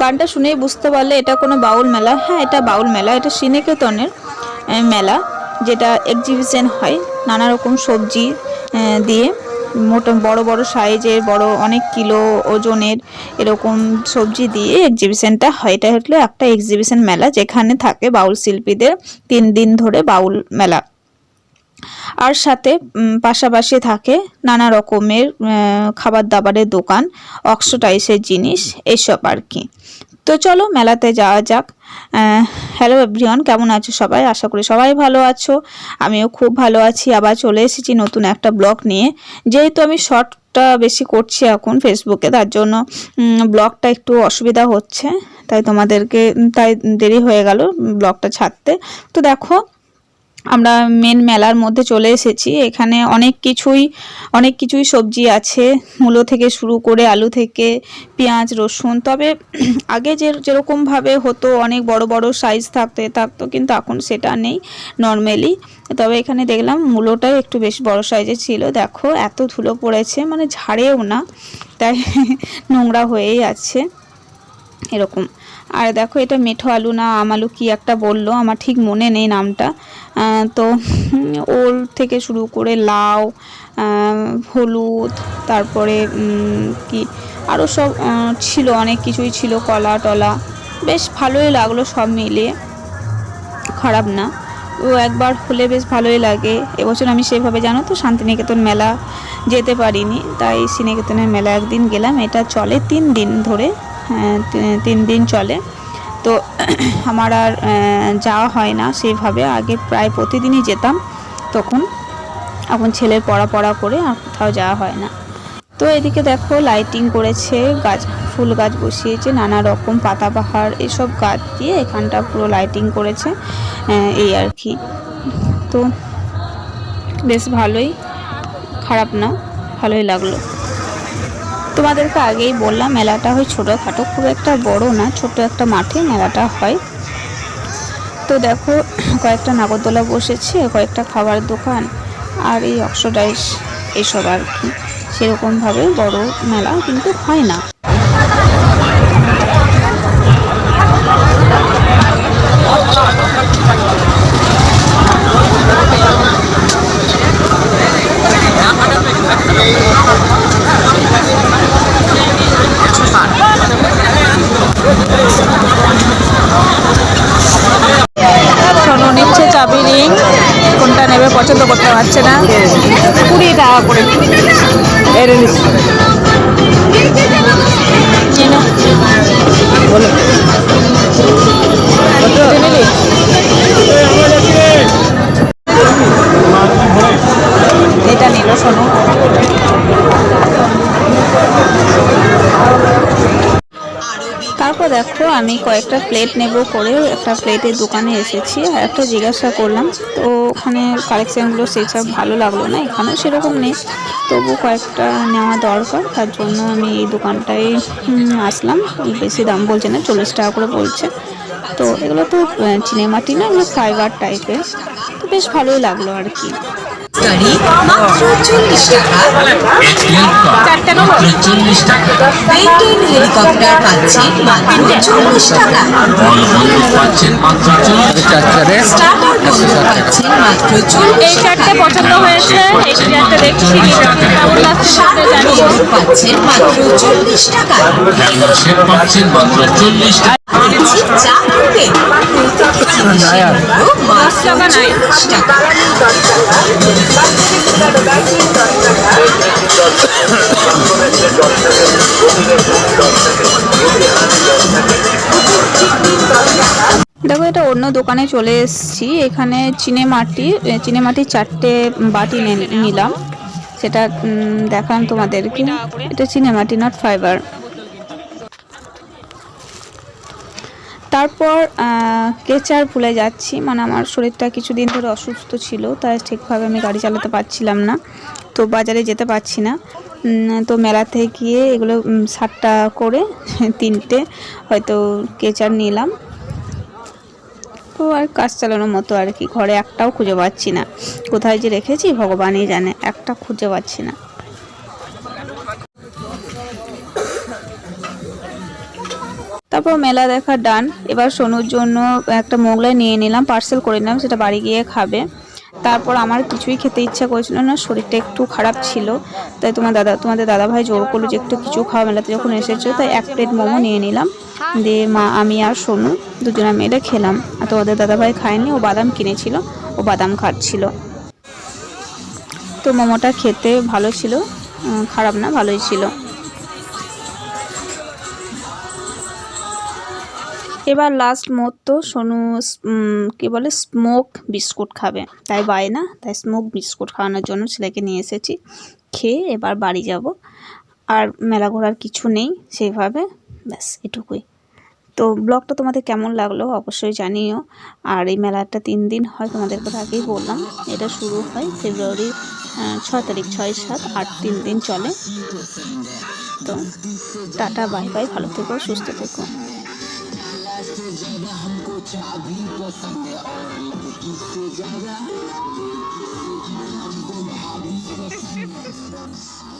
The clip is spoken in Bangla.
গানটা শুনেই বুঝতে পারলে এটা কোনো বাউল মেলা। হ্যাঁ এটা বাউল মেলা, এটা সিনেকেতনের মেলা, যেটা এক্সিবিশন হয় নানা রকম সবজি দিয়ে মোটা বড় বড় সাইজের, বড় অনেক কিলো ওজনের এরকম সবজি দিয়ে এক্সিবিশনটা হয়। এটা হলো একটা এক্সিবিশন মেলা যেখানে থাকে বাউল শিল্পীদের তিন দিন ধরে বাউল মেলা। আর সাথে পাশাপাশি থাকে নানা রকমের খাবার দাবারের দোকান অক্সোটাইসের জিনিস, এসব আর কি। তো চলো মেলাতে যাওয়া যাক। হ্যালো এভরিওয়ান কেমন আছো সবাই? আশা করি সবাই ভালো আছো। আমিও খুব ভালো আছি। আবার চলে এসেছি নতুন একটা ব্লগ নিয়ে। যেহেতু আমি শর্টটা বেশি করছি এখন ফেসবুকে তার জন্য ব্লগটা একটু অসুবিধা হচ্ছে। তাই তোমাদেরকে, তাই দেরি হয়ে গেল ব্লগটা ছাড়তে। তো দেখো আমরা মেন মেলার মধ্যে চলে এসেছি। এখানে অনেক কিছুই অনেক কিছুই সবজি আছে। মূলো থেকে শুরু করে আলু থেকে পেঁয়াজ, রসুন। তবে আগে যে যেরকমভাবে হতো, অনেক বড় বড় সাইজ থাকতো থাকতো, কিন্তু এখন সেটা নেই নর্মালি তবে এখানে দেখলাম মূলোটাও একটু বেশ বড় সাইজের ছিল। দেখো, এত ধুলো পড়েছে মানে ঝাড়েও না। তাই নোংরা হয়েই আছে। এরকম। আর দেখো, এটা মেঠো আলু না, আম আলু কি একটা বলল? আমার ঠিক মনে নেই নামটা। তো ওল থেকে শুরু করে লাউ হলুদ, তারপরে কি আরও সব ছিল, অনেক কিছুই ছিল, কলা, টলা। বেশ ভালোই লাগল সব মিলিয়ে। খারাপ না। ও একবার হলে বেশ ভালোই লাগে। এবছর আমি সেভাবে, জানো তো, শান্তিনিকেতন মেলা যেতে পারিনি। তাই শ্রীনিকেতনের মেলা একদিন গেলাম। এটা চলে তিন দিন ধরে। তিন দিন চলে। তো আমার আর যাওয়া হয় না সেভাবে আগে প্রায় প্রতিদিনই যেতাম তখন। এখন ছেলের পড়া পড়া করে আর কোথাও যাওয়া হয় না। তো এদিকে দেখো লাইটিং করেছে, গাছ, ফুল গাছ বসিয়েছে, নানা রকম পাতাবাহার এসব গাছ দিয়ে এখানটা পুরো লাইটিং করেছে এই আর কি। তো বেশ ভালোই, খারাপ না, ভালোই লাগল। তোমাদেরকে আগেই বললাম, মেলাটা হয় ছোটোখাটো, খুব একটা বড় না, ছোট একটা মাঠে মেলাটা হয়। তো দেখো, কয়েকটা নাগরদোলা বসেছে, কয়েকটা খাবার দোকান, আর এই অক্সোডাইস এসব আর কি। সেরকমভাবে বড় মেলা কিন্তু হয় না। সোনু নিচ্ছে চাবি রিং কোনটা নেবে পছন্দ করতে পারছে না। কুড়ি টাকা করে। এড়ে নিচ্ছি বলো। দেখো, আমি কয়েকটা প্লেট নেব করে একটা প্লেটের দোকানে এসেছি আর একটা জিজ্ঞাসা করলাম। তো ওখানে কালেকশানগুলো সেসব ভালো লাগল না, এখানেও সেরকম নেই। তবু কয়েকটা নেওয়া দরকার, তার জন্য আমি এই দোকানটায় আসলাম। বেশি দাম বলছে না, চল্লিশ টাকা করে বলছে। তো এগুলো তো চিনেমাটি না, এগুলো ফাইবার টাইপের তো বেশ ভালোই লাগল আর কি। গাড়ি মাত্র চল্লিশ টাকা। চারটে চল্লিশ টাকা বেন্টেন হেলিকপ্টার পাচ্ছেন মাত্র চল্লিশ টাকা। পাচ্ছেন মাত্র স্টার্টার বন্ধ পাচ্ছেন মাত্র চল্লিশ এই চারটে পছন্দ হয়েছে এই চারটে দেখছি কেমন লাগছে পাচ্ছেন মাত্র চল্লিশ টাকা। দেখো, এটা অন্য দোকানে চলে এসছি। এখানে চিনে মাটি চিনে মাটির চারটে বাটি নিলাম। সেটা দেখালাম তোমাদেরকে এটা চিনে মাটি নট ফাইবার তারপর কেচার ভুলে যাচ্ছি মানে আমার শরীরটা কিছুদিন ধরে অসুস্থ ছিল, তাই ঠিকভাবে আমি গাড়ি চালাতে পারছিলাম না, তো বাজারে যেতে পারছি না। তো মেলাতে গিয়ে এগুলো সাতটা করে, তিনটে, হয়তো কেচার নিলাম। তো আর কাজ চালানোর মতো আর কি। ঘরে একটাও খুঁজে পাচ্ছি না। কোথায় যে রেখেছি ভগবানই জানে, একটা খুঁজে পাচ্ছি না। তারপর মেলা দেখা ডান এবার সোনুর জন্য একটা মোগলাই নিয়ে নিলাম পার্সেল করে নিলাম, সেটা বাড়ি গিয়ে খাবে। তারপর আমার কিছুই খেতে ইচ্ছা করেছিল না, শরীরটা একটু খারাপ ছিল। তাই তোমার দাদা, তোমাদের দাদা ভাই জোর করল যে একটু কিছু খাওয়া, মেলাতে যখন এসেছ, তাই এক প্লেট মোমো নিয়ে নিলাম। দিয়ে মা, আমি আর সোনু দুজনে মিলে খেলাম। আর তোমাদের দাদা ভাই খায়নি, ও বাদাম কিনেছিল, ও বাদাম খাচ্ছিল। তো মোমোটা খেতে ভালো ছিল খারাপ না, ভালোই ছিল। এবার লাস্ট মুহূর্ত সোনু কি বলে স্মোক বিস্কুট খাবে। তাই বায় না, তাই স্মোক বিস্কুট খাওয়ানোর জন্য ছেলেকে নিয়ে এসেছি। খেয়ে এবার বাড়ি যাব। আর মেলা ঘোরার কিছু নেই সেইভাবে ব্যাস, এটুকুই। তো ব্লগটা তোমাদের কেমন লাগল অবশ্যই জানিও। আর এই মেলাটা তিন দিন হয়, তোমাদের কথা আগেই বললাম। এটা শুরু হয় ফেব্রুয়ারি ছ তারিখ, ছয় সাত আট তিন দিন চলে। তো টাটা, বাই বাই, ভালো থেকো, সুস্থ থেকো। से ज़्यादा हमको चाबी पसंद है और लड़की से ज़्यादा हमको भाभी पसंद है।